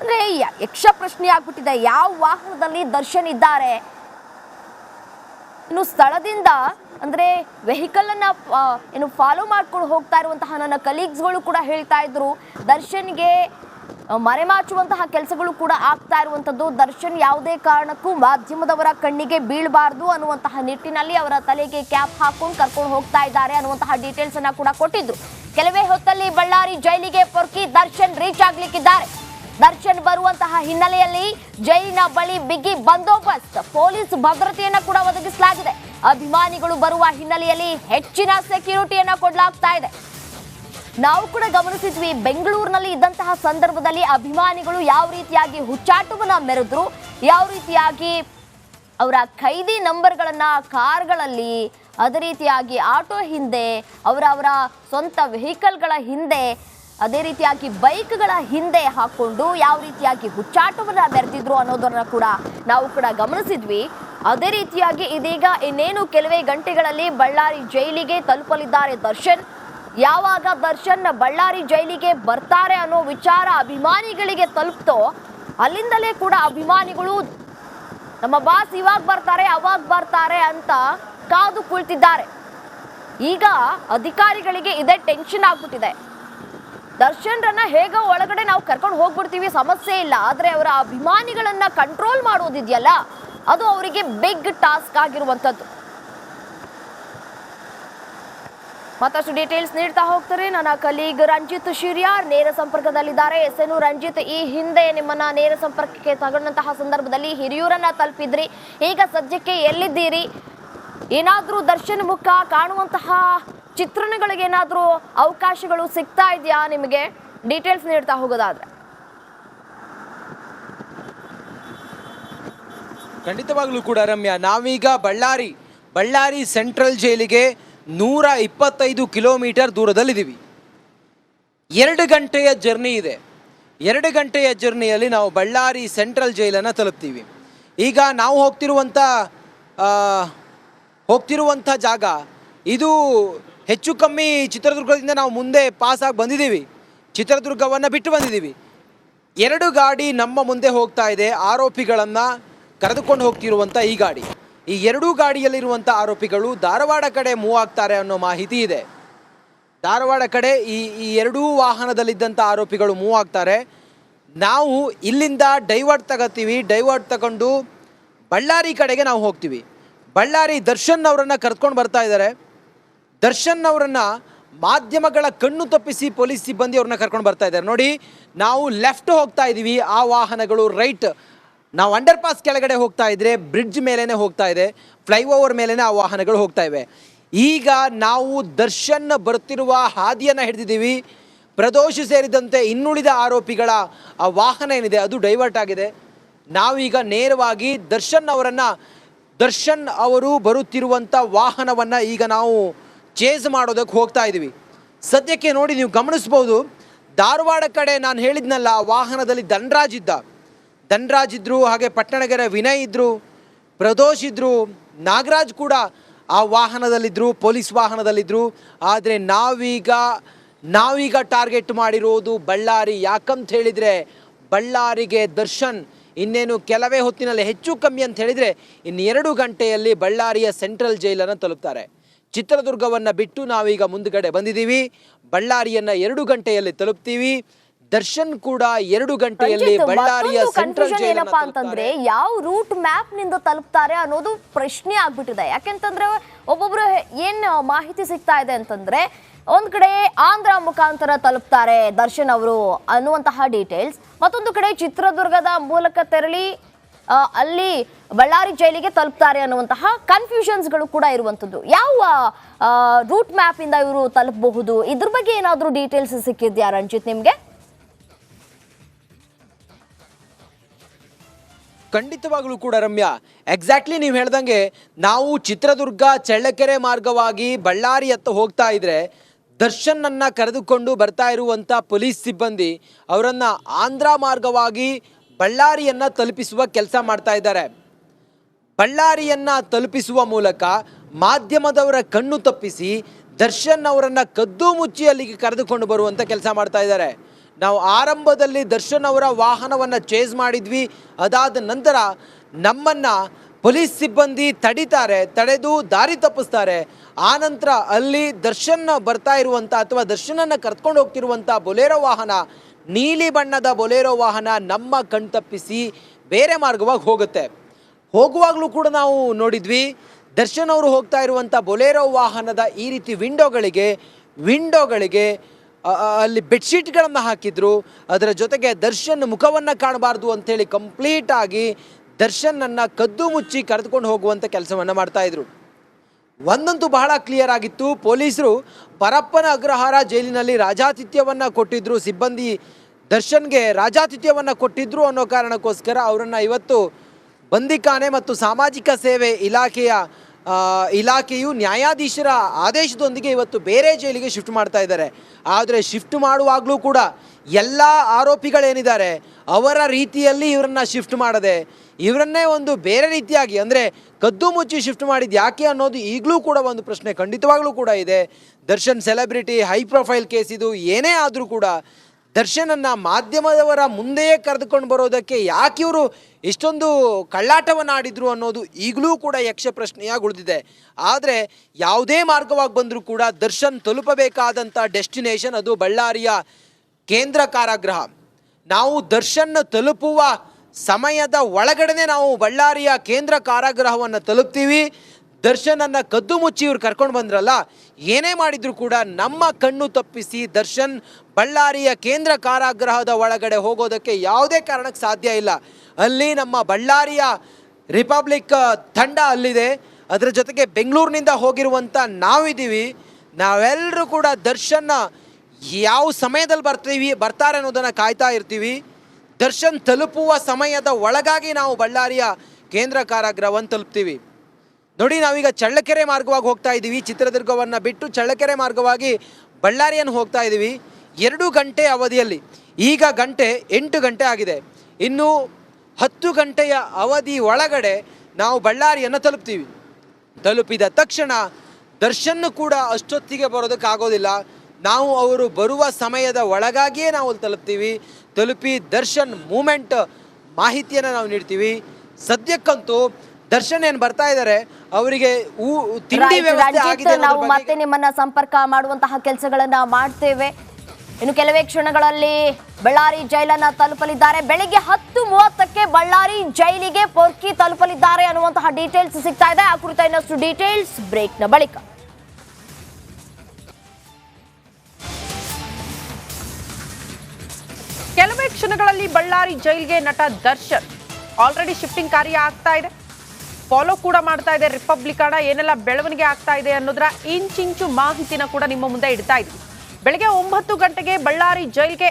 ಅಂದ್ರೆ ಯಕ್ಷ ಪ್ರಶ್ನೆ ಆಗ್ಬಿಟ್ಟಿದೆ. ಯಾವ ವಾಹನದಲ್ಲಿ ದರ್ಶನ್ ಇದ್ದಾರೆ ಇನ್ನು ಸ್ಥಳದಿಂದ ಅಂದ್ರೆ ವೆಹಿಕಲ್ ಅನ್ನ ಏನು ಫಾಲೋ ಮಾಡ್ಕೊಂಡು ಹೋಗ್ತಾ ಇರುವಂತಹ ನನ್ನ ಕಲೀಗ್ಸ್ಗಳು ಕೂಡ ಹೇಳ್ತಾ ಇದ್ರು. ದರ್ಶನ್ಗೆ ಮರೆಮಾಚುವಂತಹ ಕೆಲಸಗಳು ಕೂಡ ಆಗ್ತಾ ಇರುವಂತದ್ದು ದರ್ಶನ್ ಯಾವುದೇ ಕಾರಣಕ್ಕೂ ಮಾಧ್ಯಮದವರ ಕಣ್ಣಿಗೆ ಬೀಳಬಾರ್ದು ಅನ್ನುವಂತಹ ನಿಟ್ಟಿನಲ್ಲಿ ಅವರ ತಲೆಗೆ ಕ್ಯಾಪ್ ಹಾಕೊಂಡು ಕರ್ಕೊಂಡು ಹೋಗ್ತಾ ಇದ್ದಾರೆ ಅನ್ನುವಂತಹ ಡೀಟೇಲ್ಸ್ ಅನ್ನ ಕೂಡ ಕೊಟ್ಟಿದ್ರು. ಕೆಲವೇ ಹೊತ್ತಲ್ಲಿ ಬಳ್ಳಾರಿ ಜೈಲಿಗೆ ಪೊರ್ಕಿ ದರ್ಶನ್ ರೀಚ್ ಆಗ್ಲಿಕ್ಕಿದ್ದಾರೆ. ದರ್ಶನ್ ಬರುವಂತಹ ಹಿನ್ನೆಲೆಯಲ್ಲಿ ಜೈಲಿನ ಬಳಿ ಬಿಗಿ ಬಂದೋಬಸ್ತ್, ಪೊಲೀಸ್ ಭದ್ರತೆಯನ್ನು ಕೂಡ ಒದಗಿಸಲಾಗಿದೆ. ಅಭಿಮಾನಿಗಳು ಬರುವ ಹಿನ್ನೆಲೆಯಲ್ಲಿ ಹೆಚ್ಚಿನ ಸೆಕ್ಯೂರಿಟಿಯನ್ನು ಕೊಡಲಾಗ್ತಾ ಇದೆ. ನಾವು ಕೂಡ ಗಮನಿಸಿದ್ವಿ, ಬೆಂಗಳೂರಿನಲ್ಲಿ ಇದ್ದಂತಹ ಸಂದರ್ಭದಲ್ಲಿ ಅಭಿಮಾನಿಗಳು ಯಾವ ರೀತಿಯಾಗಿ ಹುಚ್ಚಾಟವನ್ನ ಮೆರೆದ್ರು, ಯಾವ ರೀತಿಯಾಗಿ ಅವರ ಖೈದಿ ನಂಬರ್ಗಳನ್ನು ಕಾರ್ಗಳಲ್ಲಿ, ಅದೇ ರೀತಿಯಾಗಿ ಆಟೋ ಹಿಂದೆ ಅವರವರ ಅವರ ಸ್ವಂತ ವೆಹಿಕಲ್ಗಳ ಹಿಂದೆ ಅದೇ ರೀತಿಯಾಗಿ ಬೈಕ್ಗಳ ಹಿಂದೆ ಹಾಕೊಂಡು ಯಾವ ರೀತಿಯಾಗಿ ಹುಚ್ಚಾಟವನ್ನ ಬೆರೆತಿದ್ರು ಅನ್ನೋದನ್ನ ಕೂಡ ನಾವು ಕೂಡ ಗಮನಿಸಿದ್ವಿ. ಅದೇ ರೀತಿಯಾಗಿ ಇದೀಗ ಇನ್ನೇನು ಕೆಲವೇ ಗಂಟೆಗಳಲ್ಲಿ ಬಳ್ಳಾರಿ ಜೈಲಿಗೆ ತಲುಪಲಿದ್ದಾರೆ ದರ್ಶನ್. ಯಾವಾಗ ದರ್ಶನ್ ಬಳ್ಳಾರಿ ಜೈಲಿಗೆ ಬರ್ತಾರೆ ಅನ್ನೋ ವಿಚಾರ ಅಭಿಮಾನಿಗಳಿಗೆ ತಲುಪ್ತೋ, ಅಲ್ಲಿಂದಲೇ ಕೂಡ ಅಭಿಮಾನಿಗಳು ನಮ್ಮ ಬಾಸ್ ಇವಾಗ ಬರ್ತಾರೆ, ಅವಾಗ ಬರ್ತಾರೆ ಅಂತ ಕಾದು ಕುಳಿತಿದ್ದಾರೆ. ಈಗ ಅಧಿಕಾರಿಗಳಿಗೆ ಇದೇ ಟೆನ್ಷನ್ ಆಗ್ಬಿಟ್ಟಿದೆ. ದರ್ಶನ್ರನ್ನ ಹೇಗ ಒಳಗಡೆ ನಾವು ಕರ್ಕೊಂಡು ಹೋಗ್ಬಿಡ್ತೀವಿ, ಸಮಸ್ಯೆ ಇಲ್ಲ. ಆದ್ರೆ ಅವರ ಅಭಿಮಾನಿಗಳನ್ನ ಕಂಟ್ರೋಲ್ ಮಾಡೋದಿದೆಯಲ್ಲ, ಅದು ಅವರಿಗೆ ಬಿಗ್ ಟಾಸ್ಕ್ ಆಗಿರುವಂಥದ್ದು. ಮತ್ತಷ್ಟು ಡೀಟೇಲ್ಸ್ ನೀಡ್ತಾ ಹೋಗ್ತಾರೆ. ನನ್ನ ಕಲೀಗ್ ರಂಜಿತ್ ಶಿರ್ಯಾರ್ ನೇರ ಸಂಪರ್ಕದಲ್ಲಿದ್ದಾರೆ. ಎಸ್ ಎನ್ ರಂಜಿತ್, ಈ ಹಿಂದೆ ನಿಮ್ಮನ್ನ ನೇರ ಸಂಪರ್ಕಕ್ಕೆ ತಗೊಂಡಂತಹ ಸಂದರ್ಭದಲ್ಲಿ ಹಿರಿಯೂರನ್ನ ತಲುಪಿದ್ರಿ. ಈಗ ಸದ್ಯಕ್ಕೆ ಎಲ್ಲಿದ್ದೀರಿ? ಏನಾದರೂ ದರ್ಶನ ಮುಖ ಕಾಣುವಂತಹ ಚಿತ್ರಣಗಳಿಗೆ ಏನಾದರೂ ಅವಕಾಶಗಳು ಸಿಗ್ತಾ ಇದೆಯಾ ನಿಮಗೆ? ಡೀಟೇಲ್ಸ್ ನೀಡ್ತಾ ಹೋಗೋದಾದ್ರೆ. ಖಂಡಿತವಾಗ್ಲೂ ಕೂಡ ರಮ್ಯ, ನಾವೀಗ ಬಳ್ಳಾರಿ ಬಳ್ಳಾರಿ ಸೆಂಟ್ರಲ್ ಜೈಲಿಗೆ ನೂರ ಇಪ್ಪತ್ತೈದು ಕಿಲೋಮೀಟರ್ ದೂರದಲ್ಲಿದ್ದೀವಿ. ಎರಡು ಗಂಟೆಯ ಜರ್ನಿ ಇದೆ. ಎರಡು ಗಂಟೆಯ ಜರ್ನಿಯಲ್ಲಿ ನಾವು ಬಳ್ಳಾರಿ ಸೆಂಟ್ರಲ್ ಜೈಲನ್ನು ತಲುಪ್ತೀವಿ. ಈಗ ನಾವು ಹೋಗ್ತಿರುವಂಥ ಹೋಗ್ತಿರುವಂಥ ಜಾಗ ಇದು ಹೆಚ್ಚು ಕಮ್ಮಿ ಚಿತ್ರದುರ್ಗದಿಂದ ನಾವು ಮುಂದೆ ಪಾಸಾಗಿ ಬಂದಿದ್ದೀವಿ. ಚಿತ್ರದುರ್ಗವನ್ನು ಬಿಟ್ಟು ಬಂದಿದ್ದೀವಿ. ಎರಡು ಗಾಡಿ ನಮ್ಮ ಮುಂದೆ ಹೋಗ್ತಾ ಇದೆ. ಆರೋಪಿಗಳನ್ನು ಕರೆದುಕೊಂಡು ಹೋಗ್ತಿರುವಂಥ ಈ ಗಾಡಿ. ಈ ಎರಡೂ ಗಾಡಿಯಲ್ಲಿರುವಂಥ ಆರೋಪಿಗಳು ಧಾರವಾಡ ಕಡೆ ಮೂವ್ ಆಗ್ತಾರೆ ಅನ್ನೋ ಮಾಹಿತಿ ಇದೆ. ಧಾರವಾಡ ಕಡೆ ಈ ಈ ಎರಡೂ ವಾಹನದಲ್ಲಿದ್ದಂಥ ಆರೋಪಿಗಳು ಮೂವ್ ಆಗ್ತಾರೆ. ನಾವು ಇಲ್ಲಿಂದ ಡೈವರ್ಟ್ ತಗೋತೀವಿ. ಡೈವರ್ಟ್ ತಗೊಂಡು ಬಳ್ಳಾರಿ ಕಡೆಗೆ ನಾವು ಹೋಗ್ತೀವಿ. ಬಳ್ಳಾರಿ ದರ್ಶನ್ ಅವರನ್ನು ಕರ್ಕೊಂಡು ಬರ್ತಾ ಇದ್ದಾರೆ. ದರ್ಶನ್ ಅವರನ್ನ ಮಾಧ್ಯಮಗಳ ಕಣ್ಣು ತಪ್ಪಿಸಿ ಪೊಲೀಸ್ ಸಿಬ್ಬಂದಿ ಅವ್ರನ್ನ ಕರ್ಕೊಂಡು ಬರ್ತಾ ಇದ್ದಾರೆ. ನೋಡಿ, ನಾವು ಲೆಫ್ಟ್ ಹೋಗ್ತಾ ಇದ್ದೀವಿ ಆ ವಾಹನಗಳು ರೈಟ್. ನಾವು ಅಂಡರ್ ಪಾಸ್ ಕೆಳಗಡೆ ಹೋಗ್ತಾ ಇದ್ರೆ, ಬ್ರಿಡ್ಜ್ ಮೇಲೇನೆ ಹೋಗ್ತಾ ಇದೆ. ಫ್ಲೈಓವರ್ ಮೇಲೇನೆ ಆ ವಾಹನಗಳು ಹೋಗ್ತಾ ಇವೆ. ಈಗ ನಾವು ದರ್ಶನ್ ಬರುತ್ತಿರುವ ಹಾದಿಯನ್ನು ಹಿಡಿದಿದ್ದೀವಿ. ಪ್ರದೋಷ ಸೇರಿದಂತೆ ಇನ್ನುಳಿದ ಆರೋಪಿಗಳ ಆ ವಾಹನ ಏನಿದೆ, ಅದು ಡೈವರ್ಟ್ ಆಗಿದೆ. ನಾವೀಗ ನೇರವಾಗಿ ದರ್ಶನ್ ಅವರನ್ನು, ದರ್ಶನ್ ಅವರು ಬರುತ್ತಿರುವಂಥ ವಾಹನವನ್ನು ಈಗ ನಾವು ಚೇಸ್ ಮಾಡೋದಕ್ಕೆ ಹೋಗ್ತಾ ಇದ್ದೀವಿ ಸದ್ಯಕ್ಕೆ ನೋಡಿ ನೀವು ಗಮನಿಸ್ಬೋದು, ಧಾರವಾಡ ಕಡೆ ನಾನು ಹೇಳಿದ್ನಲ್ಲ, ವಾಹನದಲ್ಲಿ ಧನ್ರಾಜ್ ಇದ್ದ. ಧನ್ರಾಜ್ ಇದ್ದರು ಹಾಗೆ ಪಟ್ಟಣಗೆರೆ ವಿನಯ್ ಇದ್ದರು ಪ್ರದೋಷ್ ಇದ್ದರು ನಾಗರಾಜ್ ಕೂಡ ಆ ವಾಹನದಲ್ಲಿದ್ದರು ಪೊಲೀಸ್ ವಾಹನದಲ್ಲಿದ್ದರು ಆದರೆ ನಾವೀಗ ನಾವೀಗ ಟಾರ್ಗೆಟ್ ಮಾಡಿರೋದು ಬಳ್ಳಾರಿ. ಯಾಕಂತ ಹೇಳಿದರೆ, ಬಳ್ಳಾರಿಗೆ ದರ್ಶನ್ ಇನ್ನೇನು ಕೆಲವೇ ಹೊತ್ತಿನಲ್ಲಿ ಹೆಚ್ಚು ಕಮ್ಮಿ ಅಂತ ಹೇಳಿದರೆ, ಇನ್ನೆರಡು ಗಂಟೆಯಲ್ಲಿ ಬಳ್ಳಾರಿಯ ಸೆಂಟ್ರಲ್ ಜೈಲನ್ನು ತಲುಪ್ತಾರೆ. ಚಿತ್ರದುರ್ಗವನ್ನು ಬಿಟ್ಟು ನಾವೀಗ ಮುಂದುಗಡೆ ಬಂದಿದ್ದೀವಿ. ಬಳ್ಳಾರಿಯನ್ನು ಎರಡು ಗಂಟೆಯಲ್ಲಿ ತಲುಪ್ತೀವಿ. ದರ್ಶನ್ ಕೂಡ ಎರಡು ಗಂಟೆಯಲ್ಲಿ ಬಳ್ಳಾರಿಯ ಸೆಂಟ್ರಲ್ ಏನಪ್ಪಾ ಅಂತಂದ್ರೆ ಯಾವ ರೂಟ್ ಮ್ಯಾಪ್ನಿಂದ ತಲುಪ್ತಾರೆ ಅನ್ನೋದು ಪ್ರಶ್ನೆ ಆಗ್ಬಿಟ್ಟಿದೆ. ಯಾಕೆಂತಂದ್ರೆ ಒಬ್ಬೊಬ್ರು ಏನ್ ಮಾಹಿತಿ ಸಿಗ್ತಾ ಇದೆ ಅಂತಂದ್ರೆ ಒಂದ್ ಕಡೆ ಆಂಧ್ರ ಮುಖಾಂತರ ತಲುಪ್ತಾರೆ ದರ್ಶನ್ ಅವರು ಅನ್ನುವಂತಹ ಡೀಟೇಲ್ಸ್ ಮತ್ತೊಂದು ಕಡೆ ಚಿತ್ರದುರ್ಗದ ಮೂಲಕ ತೆರಳಿ ಅಲ್ಲಿ ಬಳ್ಳಾರಿ ಜೈಲಿಗೆ ತಲುಪ್ತಾರೆ ಅನ್ನುವಂತಹ ಕನ್ಫ್ಯೂಷನ್ಸ್ಗಳು ಕೂಡ ಇರುವಂಥದ್ದು. ಯಾವ ರೂಟ್ ಮ್ಯಾಪ್ ಇಂದ ಇವರು ತಲುಪಬಹುದು? ಇದ್ರ ಬಗ್ಗೆ ಏನಾದರೂ ಡೀಟೇಲ್ಸ್ ಸಿಕ್ಕಿದ್ಯಾ ರಂಜಿತ್ ನಿಮಗೆ? ಖಂಡಿತವಾಗ್ಲೂ ಕೂಡ ರಮ್ಯಾ. ಎಕ್ಸಾಕ್ಟ್ಲಿ ನೀವು ಹೇಳ್ದಂಗೆ ನಾವು ಚಿತ್ರದುರ್ಗ, ಚಳ್ಳಕೆರೆ ಮಾರ್ಗವಾಗಿ ಬಳ್ಳಾರಿ ಹತ್ತ ಹೋಗ್ತಾ ಇದ್ರೆ ದರ್ಶನನ್ನು ಕರೆದುಕೊಂಡು ಬರ್ತಾ ಇರುವಂಥ ಪೊಲೀಸ್ ಸಿಬ್ಬಂದಿ ಅವರನ್ನು ಆಂಧ್ರ ಮಾರ್ಗವಾಗಿ ಬಳ್ಳಾರಿಯನ್ನು ತಲುಪಿಸುವ ಕೆಲಸ ಮಾಡ್ತಾ ಇದ್ದಾರೆ. ಬಳ್ಳಾರಿಯನ್ನು ತಲುಪಿಸುವ ಮೂಲಕ ಮಾಧ್ಯಮದವರ ಕಣ್ಣು ತಪ್ಪಿಸಿ ದರ್ಶನ್ ಅವರನ್ನು ಕದ್ದು ಮುಚ್ಚಿ ಅಲ್ಲಿಗೆ ಕರೆದುಕೊಂಡು ಬರುವಂತ ಕೆಲಸ ಮಾಡ್ತಾ ಇದ್ದಾರೆ. ನಾವು ಆರಂಭದಲ್ಲಿ ದರ್ಶನ್ ಅವರ ವಾಹನವನ್ನು ಚೇಸ್ ಮಾಡಿದ್ವಿ. ಅದಾದ ನಂತರ ನಮ್ಮನ್ನು ಪೊಲೀಸ್ ಸಿಬ್ಬಂದಿ ತಡಿತಾರೆ, ತಡೆದು ದಾರಿ ತಪ್ಪಿಸ್ತಾರೆ. ಆನಂತರ ಅಲ್ಲಿ ದರ್ಶನ್ ಬರ್ತಾ ಇರುವಂಥ ಅಥವಾ ದರ್ಶನನ್ನು ಕರ್ಕೊಂಡು ಹೋಗ್ತಿರುವಂಥ ಬೊಲೇರೋ ವಾಹನ ನೀಲಿ ಬಣ್ಣದ ಬೊಲೇರೋ ವಾಹನ ನಮ್ಮ ಕಣ್ತಪ್ಪಿಸಿ ಬೇರೆ ಮಾರ್ಗವಾಗಿ ಹೋಗುತ್ತೆ. ಹೋಗುವಾಗಲೂ ಕೂಡ ನಾವು ನೋಡಿದ್ವಿ, ದರ್ಶನ್ ಅವರು ಹೋಗ್ತಾ ಇರುವಂಥ ಬೊಲೇರೋ ವಾಹನದ ಈ ರೀತಿ ವಿಂಡೋಗಳಿಗೆ ವಿಂಡೋಗಳಿಗೆ ಅಲ್ಲಿ ಬೆಡ್ಶೀಟ್ಗಳನ್ನು ಹಾಕಿದ್ರು. ಅದರ ಜೊತೆಗೆ ದರ್ಶನ್ ಮುಖವನ್ನು ಕಾಣಬಾರ್ದು ಅಂಥೇಳಿ ಕಂಪ್ಲೀಟಾಗಿ ದರ್ಶನನ್ನು ಕದ್ದು ಮುಚ್ಚಿ ಕರೆದುಕೊಂಡು ಹೋಗುವಂಥ ಕೆಲಸವನ್ನು ಮಾಡ್ತಾ ಇದ್ರು. ಒಂದಂತೂ ಬಹಳ ಕ್ಲಿಯರ್ ಆಗಿತ್ತು. ಪೊಲೀಸರು ಪರಪ್ಪನ ಅಗ್ರಹಾರ ಜೈಲಿನಲ್ಲಿ ರಾಜಾತಿಥ್ಯವನ್ನು ಕೊಟ್ಟಿದ್ರು. ಸಿಬ್ಬಂದಿ ದರ್ಶನ್ಗೆ ರಾಜಾತಿಥ್ಯವನ್ನು ಕೊಟ್ಟಿದ್ರು ಅನ್ನೋ ಕಾರಣಕ್ಕೋಸ್ಕರ ಅವರನ್ನು ಇವತ್ತು ಬಂದಿಖಾನೆ ಮತ್ತು ಸಾಮಾಜಿಕ ಸೇವೆ ಇಲಾಖೆಯ ಇಲಾಖೆಯು ನ್ಯಾಯಾಧೀಶರ ಆದೇಶದೊಂದಿಗೆ ಇವತ್ತು ಬೇರೆ ಜೈಲಿಗೆ ಶಿಫ್ಟ್ ಮಾಡ್ತಾ ಇದ್ದಾರೆ. ಆದರೆ ಶಿಫ್ಟ್ ಮಾಡುವಾಗಲೂ ಕೂಡ ಎಲ್ಲ ಆರೋಪಿಗಳೇನಿದ್ದಾರೆ, ಅವರ ರೀತಿಯಲ್ಲಿ ಇವರನ್ನ ಶಿಫ್ಟ್ ಮಾಡದೆ, ಇವರನ್ನೇ ಒಂದು ಬೇರೆ ರೀತಿಯಾಗಿ ಅಂದರೆ ಕದ್ದು ಮುಚ್ಚಿ ಶಿಫ್ಟ್ ಮಾಡಿದ್ದು ಯಾಕೆ ಅನ್ನೋದು ಈಗಲೂ ಕೂಡ ಒಂದು ಪ್ರಶ್ನೆ ಖಂಡಿತವಾಗಲೂ ಕೂಡ ಇದೆ. Darshan celebrity, high profile case ಇದು ಏನೇ ಆದರೂ ಕೂಡ ದರ್ಶನನ್ನ ಮಾಧ್ಯಮದವರ ಮುಂದೆಯೇ ಕರೆದುಕೊಂಡು ಬರೋದಕ್ಕೆ ಯಾಕೆ ಇವರು ಇಷ್ಟೊಂದು ಕಳ್ಳಾಟವನ್ನು ಆಡಿದ್ರು ಅನ್ನೋದು ಈಗಲೂ ಕೂಡ ಯಕ್ಷ ಪ್ರಶ್ನೆಯಾಗಿ ಉಳಿದಿದೆ ಆದರೆ ಯಾವುದೇ ಮಾರ್ಗವಾಗಿ ಬಂದರೂ ಕೂಡ ದರ್ಶನ್ ತಲುಪಬೇಕಾದಂಥ ಡೆಸ್ಟಿನೇಷನ್ ಅದು ಬಳ್ಳಾರಿಯ ಕೇಂದ್ರ ಕಾರಾಗೃಹ. ನಾವು ದರ್ಶನ್ ತಲುಪುವ ಸಮಯದ ಒಳಗಡೆನೆ ನಾವು ಬಳ್ಳಾರಿಯ ಕೇಂದ್ರ ಕಾರಾಗೃಹವನ್ನು ತಲುಪ್ತೀವಿ. ದರ್ಶನನ್ನ ಕದ್ದು ಮುಚ್ಚಿ ಇವ್ರು ಕರ್ಕೊಂಡು ಬಂದ್ರಲ್ಲ, ಏನೇ ಮಾಡಿದ್ರು ಕೂಡ ನಮ್ಮ ಕಣ್ಣು ತಪ್ಪಿಸಿ ದರ್ಶನ್ ಬಳ್ಳಾರಿಯ ಕೇಂದ್ರ ಕಾರಾಗೃಹದ ಒಳಗಡೆ ಹೋಗೋದಕ್ಕೆ ಯಾವುದೇ ಕಾರಣಕ್ಕೆ ಸಾಧ್ಯ ಇಲ್ಲ. ಅಲ್ಲಿ ನಮ್ಮ ಬಳ್ಳಾರಿಯ ರಿಪಬ್ಲಿಕ್ ತಂಡ ಅಲ್ಲಿದೆ. ಅದರ ಜೊತೆಗೆ ಬೆಂಗಳೂರಿನಿಂದ ಹೋಗಿರುವಂಥ ನಾವಿದ್ದೀವಿ. ನಾವೆಲ್ಲರೂ ಕೂಡ ದರ್ಶನ ಯಾವ ಸಮಯದಲ್ಲಿ ಬರ್ತೀವಿ, ಬರ್ತಾರೆ ಅನ್ನೋದನ್ನು ಕಾಯ್ತಾ ಇರ್ತೀವಿ. ದರ್ಶನ್ ತಲುಪುವ ಸಮಯದ ಒಳಗಾಗಿ ನಾವು ಬಳ್ಳಾರಿಯ ಕೇಂದ್ರ ಕಾರಾಗೃಹವನ್ನು ತಲುಪ್ತೀವಿ. ನೋಡಿ, ನಾವೀಗ ಚಳ್ಳಕೆರೆ ಮಾರ್ಗವಾಗಿ ಹೋಗ್ತಾ ಇದ್ದೀವಿ. ಚಿತ್ರದುರ್ಗವನ್ನು ಬಿಟ್ಟು ಚಳ್ಳಕೆರೆ ಮಾರ್ಗವಾಗಿ ಬಳ್ಳಾರಿಯನ್ನು ಹೋಗ್ತಾ ಇದ್ದೀವಿ. ಎರಡು ಗಂಟೆ ಅವಧಿಯಲ್ಲಿ. ಈಗ ಗಂಟೆ ಎಂಟು ಗಂಟೆ ಆಗಿದೆ. ಇನ್ನು ಹತ್ತು ಗಂಟೆಯ ಅವಧಿ ಒಳಗಡೆ ನಾವು ಬಳ್ಳಾರಿಯನ್ನು ತಲುಪ್ತೀವಿ. ತಲುಪಿದ ತಕ್ಷಣ ದರ್ಶನ್ ಕೂಡ ಅಷ್ಟೊತ್ತಿಗೆ ಬರೋದಕ್ಕಾಗೋದಿಲ್ಲ. ನಾವು ಅವರು ಬರುವ ಸಮಯದ ಒಳಗಾಗಿಯೇ ನಾವು ತಲುಪ್ತೀವಿ. ತಲುಪಿ ದರ್ಶನ್ ಮೂಮೆಂಟ್ ಮಾಹಿತಿಯನ್ನು ನಾವು ನೀಡ್ತೀವಿ. ಸದ್ಯಕ್ಕಂತೂ ದರ್ಶನ್ ಏನ್ ಬರ್ತಾ ಇದ್ದಾರೆ ಅವರಿಗೆ ಊ ತಿಂಡಿ ವ್ಯವಸ್ಥೆ ಆಗಿದೆ ಅನ್ನೋದ್ರ ನಾವು ಬಗ್ಗೆ ಮತ್ತೆ ನಿಮ್ಮನ್ನ ಸಂಪರ್ಕ ಮಾಡುವಂತಹ ಕೆಲಸಗಳನ್ನ ಮಾಡ್ತೇವೆ. ಇನ್ನು ಕೆಲವೇ ಕ್ಷಣಗಳಲ್ಲಿ ಬಳ್ಳಾರಿ ಜೈಲನ್ನ ತಲುಪಲಿದ್ದಾರೆ. ಬೆಳಿಗ್ಗೆ ಹತ್ತು ಮೂವತ್ತಕ್ಕೆ ಬಳ್ಳಾರಿ ಜೈಲಿಗೆ ಪೊರ್ಕಿ ತಲುಪಲಿದ್ದಾರೆ ಅನ್ನುವಂತಹ ಡೀಟೇಲ್ಸ್ ಸಿಗ್ತಾ ಇದೆ. ಆ ಕುರಿತ ಇನ್ನಷ್ಟು ಡೀಟೇಲ್ಸ್ ಬ್ರೇಕ್ನ ಬಳಿಕ. ಕೆಲವೇ ಕ್ಷಣಗಳಲ್ಲಿ ಬಳ್ಳಾರಿ ಜೈಲ್ಗೆ ನಟ ದರ್ಶನ್. ಆಲ್ರೆಡಿ ಶಿಫ್ಟಿಂಗ್ ಕಾರ್ಯ ಆಗ್ತಾ ಇದೆ. ಫಾಲೋ ಕೂಡ ಮಾಡ್ತಾ ಇದೆ. ರಿಪಬ್ಲಿಕನ ಏನೆಲ್ಲ ಬೆಳವಣಿಗೆ ಆಗ್ತಾ ಇದೆ ಅನ್ನೋದರ ಇಂಚಿಂಚು ಮಾಹಿತಿನ ಕೂಡ ನಿಮ್ಮ ಮುಂದೆ ಇಡ್ತಾ ಇದ್ವಿ. ಬೆಳಗ್ಗೆ ಒಂಬತ್ತು ಗಂಟೆಗೆ ಬಳ್ಳಾರಿ ಜೈಲ್ಗೆ